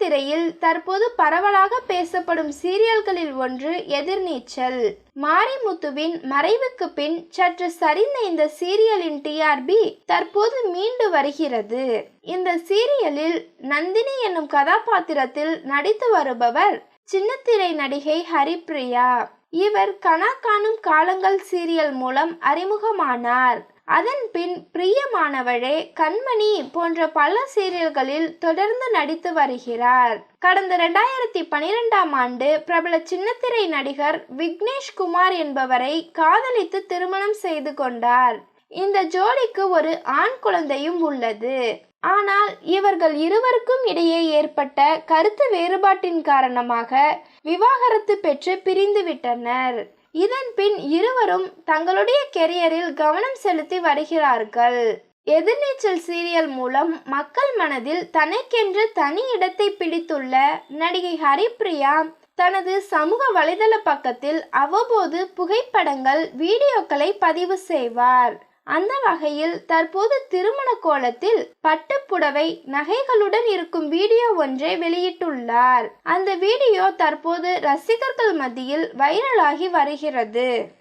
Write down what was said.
திரையில் தற்போது பரவலாக பேசப்படும் சீரியல்களில் ஒன்று எதிர்நீச்சல். மாரிமுத்துவின் மறைவுக்கு பின் சற்று சரிந்த இந்த சீரியலின் டிஆர்பி தற்போது மீண்டு வருகிறது. இந்த சீரியலில் நந்தினி என்னும் கதாபாத்திரத்தில் நடித்து வருபவர் சின்னத்திரை நடிகை ஹரிப்ரியா. இவர் கனா காணும் காலங்கள் சீரியல் மூலம் அறிமுகமானார். அதன் பின் பிரியமானவளே கண்மணி போன்ற பல சீரியல்களில் தொடர்ந்து நடித்து வருகிறார். கடந்த ரெண்டாயிரத்தி பனிரெண்டாம் ஆண்டு பிரபல சின்னத்திரை நடிகர் விக்னேஷ் குமார் என்பவரை காதலித்து திருமணம் செய்து கொண்டார். இந்த ஜோடிக்கு ஒரு ஆண் குழந்தையும் உள்ளது. ஆனால் இவர்கள் இருவருக்கும் இடையே ஏற்பட்ட கருத்து வேறுபாட்டின் காரணமாக விவாகரத்து பெற்று பிரிந்துவிட்டனர். இதன் பின் இருவரும் தங்களுடைய கெரியரில் கவனம் செலுத்தி வருகிறார்கள். எதிர்நீச்சல் சீரியல் மூலம் மக்கள் மனதில் தனக்கென்று தனி இடத்தை பிடித்துள்ள நடிகை ஹரிப்ரியா தனது சமூக வலைதள பக்கத்தில் அவ்வப்போது புகைப்படங்கள் வீடியோக்களை பதிவு செய்வார். அந்த வகையில் தற்போது திருமண கோலத்தில் பட்டுப்புடவை நகைகளுடன் இருக்கும் வீடியோ ஒன்றை வெளியிட்டுள்ளார். அந்த வீடியோ தற்போது ரசிகர்கள் மத்தியில் வைரலாகி வருகிறது.